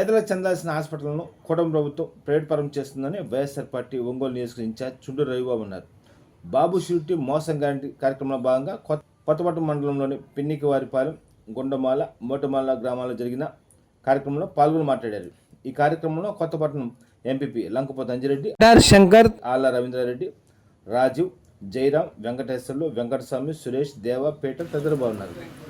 పేదలకు చెందాల్సిన హాస్పిటల్ను కూటమి ప్రభుత్వం ప్రైవేట్ పరం చేస్తుందని వైఎస్ఆర్ పార్టీ ఒంగోలు నియోజకవర్గ ఇన్ఛార్జ్ చుండూరు రవిబాబు అన్నారు. బాబు షూరిటీ మోసం గ్యారంటీ కార్యక్రమంలో భాగంగా కొత్త కొత్తపట్నం మండలంలోని పిన్నికివారిపాలెం గుండమాల మోటమాల గ్రామాల్లో జరిగిన కార్యక్రమంలో పాల్గొని మాట్లాడారు. ఈ కార్యక్రమంలో కొత్తపట్నం ఎంపీపీ లంకపోత అంజిరెడ్డి శంకర్ ఆళ్ళ రవీంద్రారెడ్డి రాజీవ్ జయరాం వెంకటేశ్వర్లు వెంకటస్వామి సురేష్ దేవ పేట తదితరులు బాగున్నారు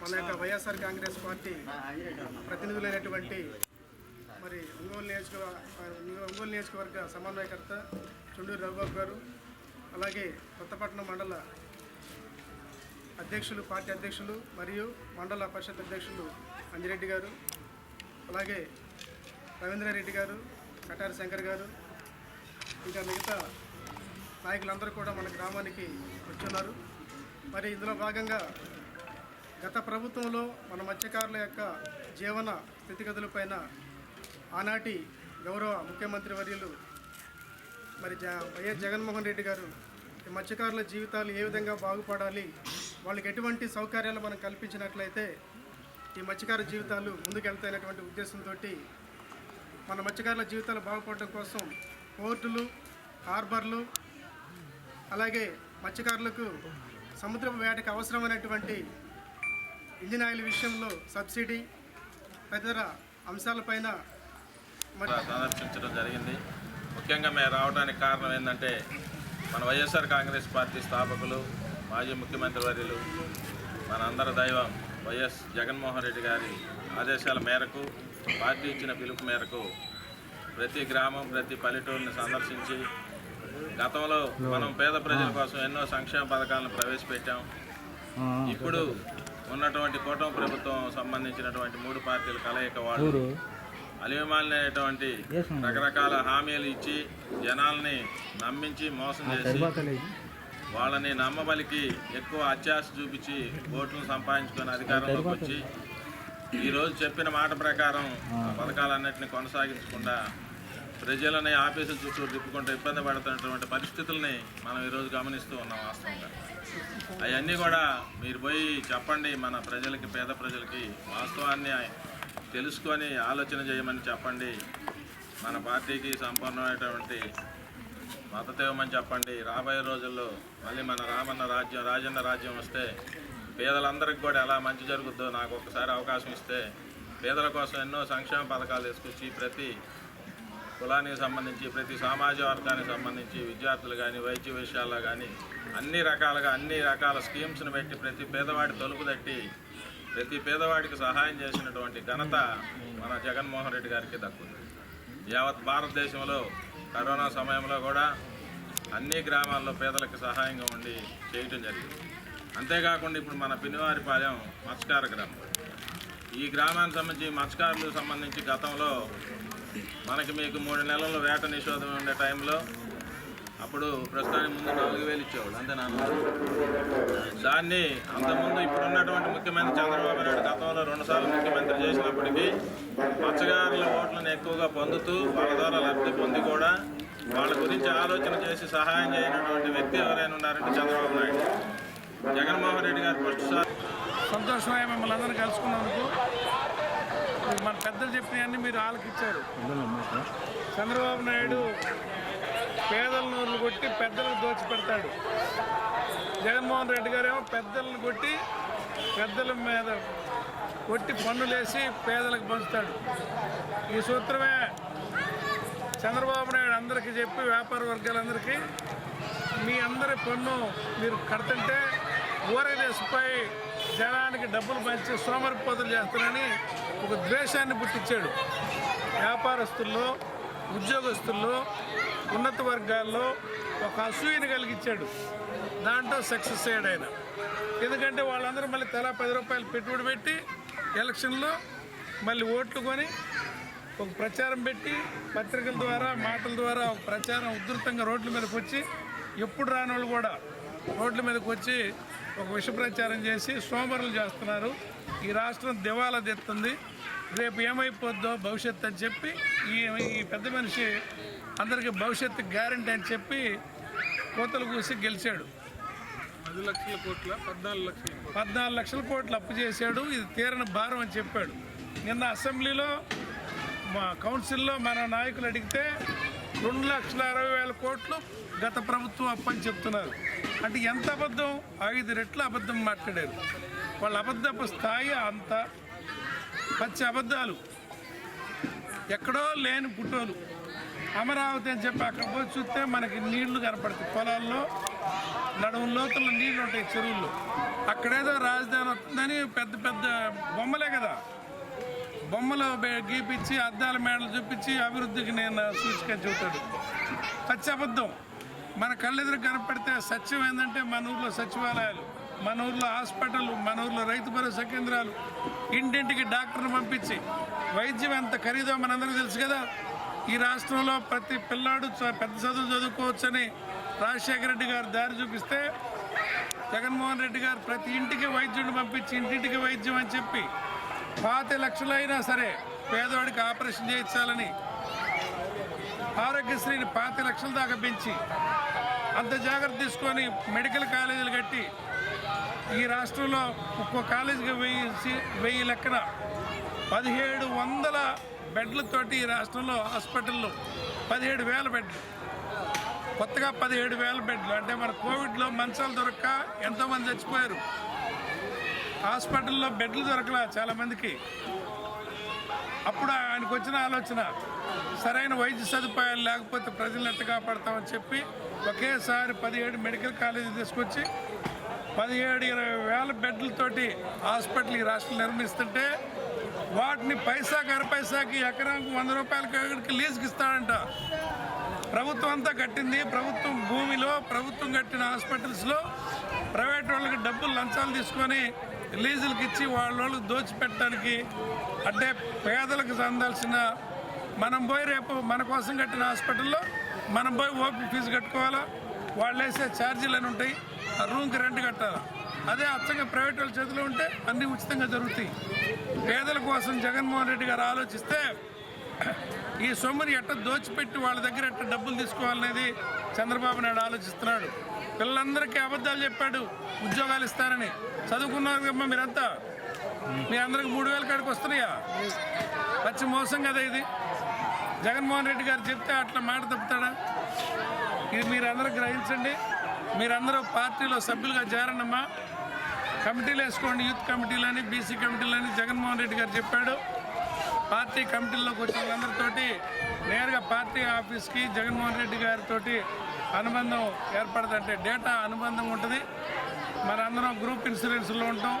మన యొక్క వైఎస్ఆర్ కాంగ్రెస్ పార్టీ ప్రతినిధులైనటువంటి మరి ఒంగోలు నియోజకవర్గ ఒంగోలు నియోజకవర్గ సమన్వయకర్త చుండూరు రఘుబాబు గారు అలాగే కొత్తపట్నం మండల అధ్యక్షులు పార్టీ అధ్యక్షులు మరియు మండల పరిషత్ అధ్యక్షులు అంజిరెడ్డి గారు అలాగే రవీంద్రారెడ్డి గారు కటారి శంకర్ గారు ఇంకా మిగతా నాయకులందరూ కూడా మన గ్రామానికి వచ్చున్నారు. మరి ఇందులో భాగంగా గత ప్రభుత్వంలో మన మత్స్యకారుల యొక్క జీవన స్థితిగతులపైన ఆనాటి గౌరవ ముఖ్యమంత్రి వర్యులు మరి జ వైఎస్ జగన్మోహన్ రెడ్డి గారు ఈ మత్స్యకారుల జీవితాలు ఏ విధంగా బాగుపడాలి వాళ్ళకి ఎటువంటి సౌకర్యాలు మనం కల్పించినట్లయితే ఈ మత్స్యకారుల జీవితాలు ముందుకెళ్తాయనేటువంటి ఉద్దేశంతో మన మత్స్యకారుల జీవితాలు బాగుపడడం కోసం పోర్టులు హార్బర్లు అలాగే మత్స్యకారులకు సముద్రపు వేటకు అవసరమైనటువంటి ఇంజిన్ ఆయిల్ విషయంలో సబ్సిడీ తదితర అంశాలపైన సందర్శించడం జరిగింది. ముఖ్యంగా మేము రావడానికి కారణం ఏంటంటే మన వైఎస్ఆర్ కాంగ్రెస్ పార్టీ స్థాపకులు మాజీ ముఖ్యమంత్రి వర్యులు మన అందరి దైవం వైఎస్ జగన్మోహన్ రెడ్డి గారి ఆదేశాల మేరకు పార్టీ ఇచ్చిన పిలుపు మేరకు ప్రతి గ్రామం ప్రతి పల్లెటూరుని సందర్శించి గతంలో మనం పేద ప్రజల కోసం ఎన్నో సంక్షేమ పథకాలను ప్రవేశపెట్టాం. ఇప్పుడు ఉన్నటువంటి కూటమి ప్రభుత్వం సంబంధించినటువంటి మూడు పార్టీల కలయిక వాళ్ళు అలివిమాలినటువంటి రకరకాల హామీలు ఇచ్చి జనాల్ని నమ్మించి మోసం చేసి వాళ్ళని నమ్మబలికి ఎక్కువ అత్యాశ చూపించి ఓట్లను సంపాదించుకొని అధికారంలోకి వచ్చి ఈరోజు చెప్పిన మాట ప్రకారం పథకాలన్నింటినీ కొనసాగించకుండా ప్రజలని ఆఫీసుల చుట్టూ తిప్పుకుంటూ ఇబ్బంది పడుతున్నటువంటి పరిస్థితుల్ని మనం ఈరోజు గమనిస్తూ ఉన్నాం వాస్తవంగా. అవన్నీ కూడా మీరు పోయి చెప్పండి మన ప్రజలకి పేద ప్రజలకి వాస్తవాన్ని తెలుసుకొని ఆలోచన చేయమని చెప్పండి. మన పార్టీకి సంపూర్ణమైనటువంటి మద్దతు ఇవ్వమని చెప్పండి. రాబోయే రోజుల్లో మళ్ళీ మన రామన్న రాజ్యం రాజన్న రాజ్యం వస్తే పేదలందరికీ కూడా ఎలా మంచి జరుగుద్దో నాకు ఒకసారి అవకాశం ఇస్తే పేదల కోసం ఎన్నో సంక్షేమ పథకాలు తీసుకొచ్చి ప్రతి కులానికి సంబంధించి ప్రతి సమాజ వర్గానికి సంబంధించి విద్యార్థులు కానీ వైద్య విషయాల్లో కానీ అన్ని రకాలుగా అన్ని రకాల స్కీమ్స్ని పెట్టి ప్రతి పేదవాడి తలుపు తట్టి ప్రతి పేదవాడికి సహాయం చేసినటువంటి ఘనత మన జగన్మోహన్ రెడ్డి గారికి దక్కుంది యావత్ భారతదేశంలో కరోనా సమయంలో కూడా అన్ని గ్రామాల్లో పేదలకు సహాయంగా ఉండి చేయటం జరిగింది. అంతేకాకుండా ఇప్పుడు మన పినివారిపాలెం మత్స్యకార గ్రామం. ఈ గ్రామానికి సంబంధించి మత్స్యకారులు సంబంధించి గతంలో మనకి మీకు మూడు నెలలు వేట నిషేధం ఉండే టైంలో అప్పుడు ప్రస్తుతానికి ముందు నాలుగు వేలు ఇచ్చేవాళ్ళు అంతేనా దాన్ని అంతకుముందు ఇప్పుడు ఉన్నటువంటి ముఖ్యమంత్రి చంద్రబాబు నాయుడు గతంలో రెండుసార్లు ముఖ్యమంత్రి చేసినప్పటికీ మత్స్యకారుల ఓట్లను ఎక్కువగా పొందుతూ వాళ్ళ ద్వారా లబ్ధి పొంది కూడా వాళ్ళ గురించి ఆలోచన చేసి సహాయం చేయనటువంటి వ్యక్తి ఎవరైనా ఉన్నారంటే చంద్రబాబు నాయుడు. జగన్మోహన్ రెడ్డి గారు ఫస్ట్ సార్ సంతోషమే మిమ్మల్ని అందరినీ కలుసుకున్నందుకు. మన పెద్దలు చెప్పినవన్నీ మీరు ఆలకిచ్చారు చంద్రబాబు నాయుడు పేదల నోర్లు కొట్టి పెద్దలకు దోచి పెడతాడు జగన్మోహన్ రెడ్డి గారేమో పెద్దలను కొట్టి పెద్దల మీద కొట్టి పన్నులేసి పేదలకు పంచుతాడు. ఈ సూత్రమే చంద్రబాబు నాయుడు అందరికీ చెప్పి వ్యాపార వర్గాలందరికీ మీ అందరి పన్ను మీరు కడుతుంటే ఊరదేశపై జనానికి డబ్బులు పంచి సోమరిపోతులు చేస్తానని ఒక ద్వేషాన్ని పుట్టించాడు. వ్యాపారస్తుల్లో ఉద్యోగస్తుల్లో ఉన్నత వర్గాల్లో ఒక అసూయని కలిగించాడు. దాంట్లో సక్సెస్ అయ్యాడు ఆయన. ఎందుకంటే వాళ్ళందరూ మళ్ళీ తలా పది రూపాయలు పెట్టుబడి పెట్టి ఎలక్షన్లో మళ్ళీ ఓట్లు కొని ఒక ప్రచారం పెట్టి పత్రికల ద్వారా మాటల ద్వారా ఒక ప్రచారం ఉధృతంగా రోడ్ల మీదకి వచ్చి ఎప్పుడు రాని వాళ్ళు కూడా రోడ్ల మీదకి వచ్చి ఒక విష ప్రచారం చేసి సోమరులు చేస్తున్నారు. ఈ రాష్ట్రం దివాలా తెస్తుంది. రేపు ఏమైపోద్దో భవిష్యత్తు అని చెప్పి ఈ ఈ పెద్ద మనిషి అందరికీ భవిష్యత్తు గ్యారంటీ అని చెప్పి కోతలు కూసి గెలిచాడు. పది లక్షల కోట్ల పద్నాలుగు లక్షల పద్నాలుగు లక్షల కోట్లు అప్పు చేశాడు. ఇది తీరని భారం అని చెప్పాడు. నిన్న అసెంబ్లీలో మా కౌన్సిల్లో మన నాయకులు అడిగితే రెండు లక్షల అరవై వేల కోట్లు గత ప్రభుత్వం అప్పని చెప్తున్నారు. అంటే ఎంత అబద్ధం? ఐదు రెట్ల అబద్ధం మాట్లాడారు. వాళ్ళ అబద్ధపు స్థాయి అంత. పచ్చి అబద్ధాలు. ఎక్కడో లేని పుట్టోలు. అమరావతి అని చెప్పి అక్కడ పోయి చూస్తే మనకి నీళ్ళు కనపడతాయి. పొలాల్లో నడుము లోతుల నీళ్ళు ఉంటాయి చెరువుల్లో. అక్కడేదో రాజధాని వస్తుందని పెద్ద పెద్ద బొమ్మలే కదా. బొమ్మలు గీపించి అద్దాల మేడలు చూపించి అభివృద్ధికి నేను సూచిక చెబుతాడు పచ్చి అబద్ధం. మన కళ్ళెదురు కనపడితే సత్యం ఏంటంటే మన ఊర్లో సచివాలయాలు మన ఊర్లో హాస్పిటల్ మన ఊర్లో రైతు భరోసా కేంద్రాలు. ఇంటింటికి డాక్టర్ని పంపించి వైద్యం ఎంత ఖరీదో మనందరికీ తెలుసు కదా. ఈ రాష్ట్రంలో ప్రతి పిల్లాడు చ- పెద్ద చదువు చదువుకోవచ్చని రాజశేఖర రెడ్డి గారు దారి చూపిస్తే జగన్మోహన్ రెడ్డి గారు ప్రతి ఇంటికి వైద్యుడిని పంపించి ఇంటింటికి వైద్యం అని చెప్పి పాతి లక్షలైనా సరే పేదవాడికి ఆపరేషన్ చేయించాలని ఆరోగ్యశ్రీని పాతి లక్షల దాకా పెంచి అంత జాగ్రత్త తీసుకొని మెడికల్ కాలేజీలు కట్టి ఈ రాష్ట్రంలో ఒక్కో కాలేజీకి వెయ్యి వెయ్యి లెక్కన పదిహేడు వందల బెడ్లతోటి ఈ రాష్ట్రంలో హాస్పిటల్లో పదిహేడు వేల బెడ్లు. కొత్తగా పదిహేడు వేల బెడ్లు. అంటే మన కోవిడ్లో మంచాలు దొరక్క ఎంతోమంది చచ్చిపోయారు. హాస్పిటల్లో బెడ్లు దొరకలా చాలామందికి. అప్పుడు ఆయనకు వచ్చిన ఆలోచన సరైన వైద్య సదుపాయాలు లేకపోతే ప్రజలు ఎట్ట కాపాడతామని చెప్పి ఒకేసారి పదిహేడు మెడికల్ కాలేజీ తీసుకొచ్చి పదిహేడు ఇరవై వేల బెడ్లతోటి హాస్పిటల్ ఈ రాష్ట్రం నిర్మిస్తుంటే వాటిని పైసాకి అరపైసాకి ఎకరానికి వంద రూపాయలకి లీజుకి ఇస్తాడంట. ప్రభుత్వం అంతా కట్టింది. ప్రభుత్వం భూమిలో ప్రభుత్వం కట్టిన హాస్పిటల్స్లో ప్రైవేట్ వాళ్ళకి డబ్బులు లంచాలు తీసుకొని లీజులకు ఇచ్చి వాళ్ళ దోచిపెట్టడానికి అంటే పేదలకు అందాల్సిన మనం పోయి రేపు మన కోసం కట్టిన హాస్పిటల్లో మనం పోయి ఓపీ ఫీజు కట్టుకోవాలా? వాళ్ళు వేసే ఛార్జీలు అని ఉంటాయి. ఆ రూమ్కి రెంట్ కట్టాలా? అదే అచ్చంగా ప్రైవేట్ వాళ్ళ చేతిలో ఉంటే అన్నీ ఉచితంగా జరుగుతాయి. పేదల కోసం జగన్మోహన్ రెడ్డి గారు ఆలోచిస్తే ఈ సొమ్ముని ఎట్ట దోచిపెట్టి వాళ్ళ దగ్గర ఎట్ట డబ్బులు తీసుకోవాలనేది చంద్రబాబు నాయుడు ఆలోచిస్తున్నాడు. పిల్లలందరికీ అబద్ధాలు చెప్పాడు ఉద్యోగాలు ఇస్తారని చదువుకున్నారు కమ్మా మీరంతా? మీ అందరికి మూడు వేల కాడికి వస్తున్నాయా? పచ్చి మోసం కదా ఇది. జగన్మోహన్ రెడ్డి గారు చెప్తే అట్లా మాట తప్పుతాడా? ఇది మీరందరూ గ్రహించండి. మీరందరూ పార్టీలో సభ్యులుగా చేరనమ్మా కమిటీలు వేసుకోండి యూత్ కమిటీలని బీసీ కమిటీలని జగన్మోహన్ రెడ్డి గారు చెప్పాడు. పార్టీ కమిటీల్లోకి వచ్చిన వాళ్ళందరితోటి నేరుగా పార్టీ ఆఫీస్కి జగన్మోహన్ రెడ్డి గారితో అనుబంధం ఏర్పడదంటే డేటా అనుబంధం ఉంటుంది. మనందరం గ్రూప్ ఇన్సూరెన్స్లో ఉంటాం.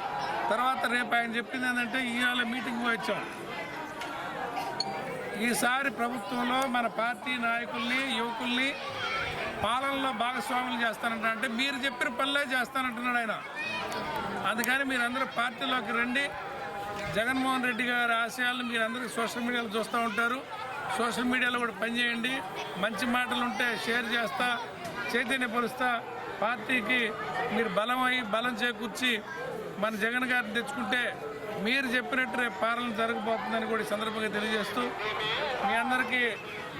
తర్వాత రేపు ఆయన చెప్పింది ఏంటంటే ఇవాళ మీటింగ్ వచ్చాం. ఈసారి ప్రభుత్వంలో మన పార్టీ నాయకుల్ని యువకుల్ని పాలనలో భాగస్వాములు చేస్తానంట. అంటే మీరు చెప్పిన పనులే చేస్తానంటున్నాడు ఆయన. అందుకని మీరందరూ పార్టీలోకి రండి. జగన్మోహన్ రెడ్డి గారి ఆశయాలను అందరికీ సోషల్ మీడియాలో చూస్తూ ఉంటారు. సోషల్ మీడియాలో కూడా పనిచేయండి. మంచి మాటలు ఉంటే షేర్ చేస్తా చైతన్యపరుస్తా. పార్టీకి మీరు బలం అయి బలం చేకూర్చి మన జగన్ గారిని తెచ్చుకుంటే మీరు చెప్పినట్టు రేపు పాలన జరగబోతుందని కూడా ఈ సందర్భంగా తెలియజేస్తూ మీ అందరికీ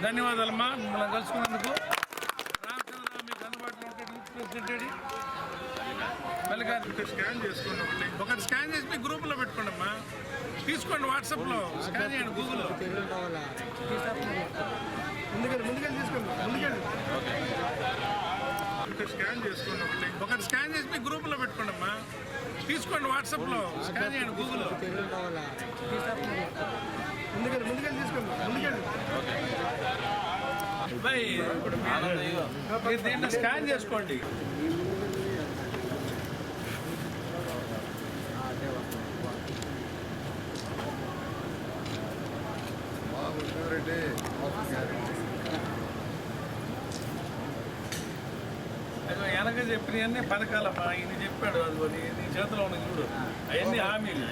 ధన్యవాదాలమ్మా. మిమ్మల్ని కలుసుకున్నందుకు రామచంద్రరావు మీకు అందుబాటులో ఉంటే మల్లికార్జున స్కాన్ చేసుకోండి ఒకటి. ఒకటి స్కాన్ చేసి మీ గ్రూప్లో పెట్టుకోండి అమ్మా తీసుకోండి వాట్సాప్లో స్కాన్ చేయండి గూగుల్లో. ముందుకెళ్ళి ముందుకెళ్ళి తీసుకోండి ముందుకెళ్ళి. ఒకటి స్కాన్ చేసుకోండి ఒకటి. ఒకటి స్కాన్ చేసి మీ గ్రూప్లో పెట్టుకోండి అమ్మా తీసుకోండి వాట్సాప్లో స్కాన్ చేయండి గూగుల్లో. ముందుకెళ్ళి ముందుకెళ్ళి తీసుకోండి ముందుకెళ్ళి. దీన్ని స్కాన్ చేసుకోండి. అదిగో వెనక చెప్పినవన్నీ పథకాలమ్మా ఈయన చెప్పాడు అది నీ చేతిలో ఉన్న చూడు. అవన్నీ హామీలు.